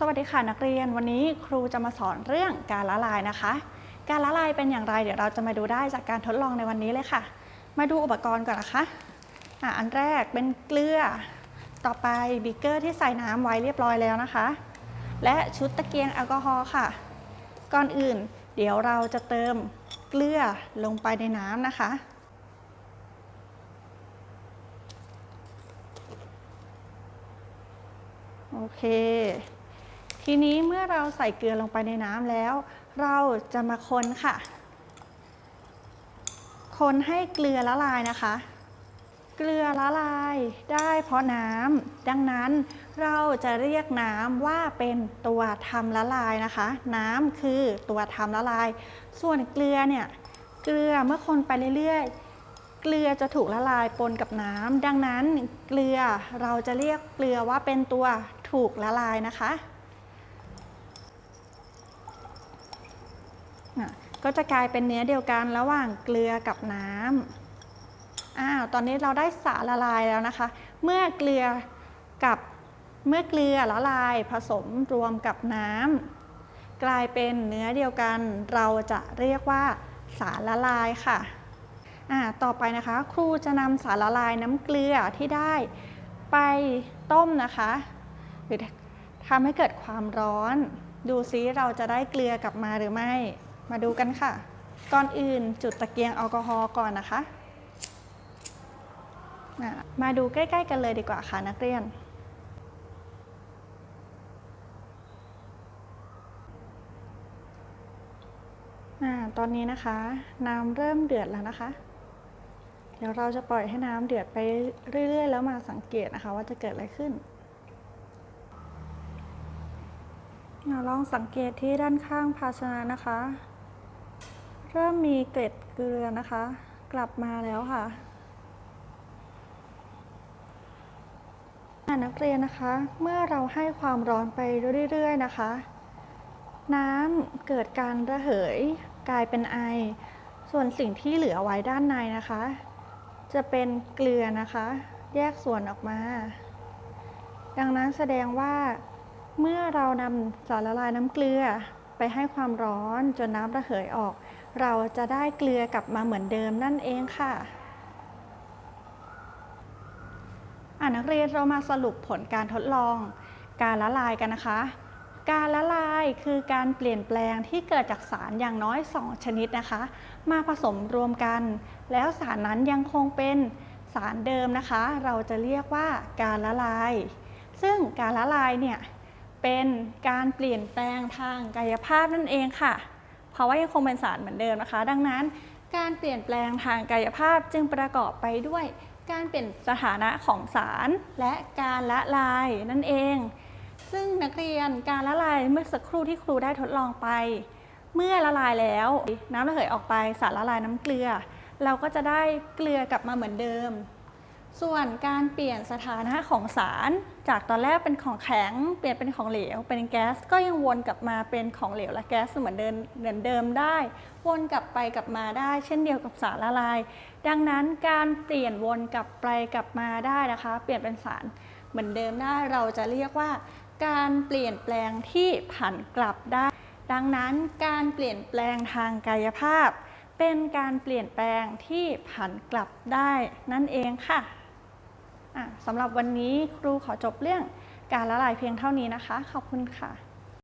สวัสดีค่ะนักเรียนวันนี้ครูจะมาสอนเรื่องการละลายนะคะ การละลายเป็นอย่างไร เดี๋ยวเราจะมาดูได้จากการทดลองในวันนี้เลยค่ะ มาดูอุปกรณ์ก่อนนะคะอะอันแรกเป็นเกลือ ต่อไปบิเกอร์ที่ใส่น้ำไว้เรียบร้อยแล้วนะคะ และชุดตะเกียงแอลกอฮอล์ค่ะ ก่อนอื่น เดี๋ยวเราจะเติมเกลือลงไปในน้ำนะคะ โอเค ทีนี้เมื่อเราใส่เกลือลงไปในน้ำแล้ว เราจะมาคนค่ะ คนให้เกลือละลายนะคะ เกลือละลายได้เพราะน้ำดังนั้นเราจะเรียกน้ำว่าเป็นตัวทำละลายนะคะ น้ำคือตัวทำละลาย ส่วนเกลือเนี่ยเกลือเมื่อคนไปเรื่อยๆเกลือจะถูกละลายปนกับน้ำดังนั้นเกลือเราจะเรียกเกลือว่าเป็นตัวถูกละลายนะคะ อะ ก็จะกลายเป็นเนื้อเดียวกันระหว่างเกลือกับน้ำอ้าวตอนนี้เราได้สารละลายแล้วนะคะ เมื่อเกลือกับเมื่อเกลือละลายผสมรวมกับน้ำกลายเป็นเนื้อเดียวกัน เราจะเรียกว่าสารละลายค่ะอ่าต่อไปนะคะ ครูจะนำสารละลายน้ำเกลือที่ได้ไปต้มนะคะ หรือทำให้เกิดความร้อน ดูซิเราจะได้เกลือกลับมาหรือไม่ มาดูกันค่ะ ก่อนอื่นจุดตะเกียงแอลกอฮอล์ก่อนนะคะ มาดูใกล้ๆกันเลยดีกว่าค่ะนักเรียน ตอนนี้นะคะน้ำเริ่มเดือดแล้วนะคะ เดี๋ยวเราจะปล่อยให้น้ำเดือดไปเรื่อย ๆ แล้วมาสังเกตนะคะว่าจะเกิดอะไรขึ้นเราลองสังเกตที่ด้านข้างภาชนะนะคะ เริ่มมีเกล็ดเกลือนะคะ กลับมาแล้วค่ะนักเรียนนะคะ เมื่อเราให้ความร้อนไปเรื่อยๆนะคะ น้ำเกิดการระเหยกลายเป็นไอ ส่วนสิ่งที่เหลือไว้ด้านในนะคะ จะเป็นเกลือนะคะ แยกส่วนออกมา ดังนั้นแสดงว่า เมื่อเรานำสารละลายน้ำเกลือไปให้ความร้อนจนน้ำระเหยออก เราจะได้เกลือกลับมาเหมือนเดิมนั่นเองค่ะอ่านักเรียนเรามาสรุปผลการทดลอง การละลายกันนะคะ การละลายคือการเปลี่ยนแปลงที่เกิดจากสารอย่างน้อย 2 ชนิดนะคะ มาผสมรวมกัน แล้วสารนั้นยังคงเป็นสารเดิมนะคะ เราจะเรียกว่าการละลาย ซึ่งการละลายเนี่ยเป็นการเปลี่ยนแปลงทางกายภาพนั่นเองค่ะ เพราะว่ายังคงเป็นสารเหมือนเดิมนะคะ ดังนั้น การเปลี่ยนแปลงทางกายภาพจึงประกอบไปด้วย การเปลี่ยนสถานะของสารและการละลายนั่นเอง ซึ่งนักเรียนการละลายเมื่อสักครู่ที่ครูได้ทดลองไป เมื่อละลายแล้ว น้ำระเหยออกไปสารละลายน้ำเกลือ เราก็จะได้เกลือกลับมาเหมือนเดิม ส่วนการเปลี่ยนสถานะของสาร จากตอนแรกเป็นของแข็ง เปลี่ยนเป็นของเหลว เป็นแก๊สก็ยังวนกลับมาเป็นของเหลวและแก๊สเหมือนเดิมเหมือนเดิมได้ วนกลับไปกลับมาได้ เช่นเดียวกับสารละลาย ดังนั้นการเปลี่ยนวนกลับไปกลับมาได้นะคะ เปลี่ยนเป็นสารเหมือนเดิมได้เราจะเรียกว่า การเปลี่ยนแปลงที่ผันกลับได้ ดังนั้นการเปลี่ยนแปลงทางกายภาพ เป็นการเปลี่ยนแปลงที่ผันกลับได้นั่นเองค่ะะสำหรับวันนี้ครูขอจบเรื่องการละลายเพียงเท่านี้นะคะ ขอบคุณค่ะ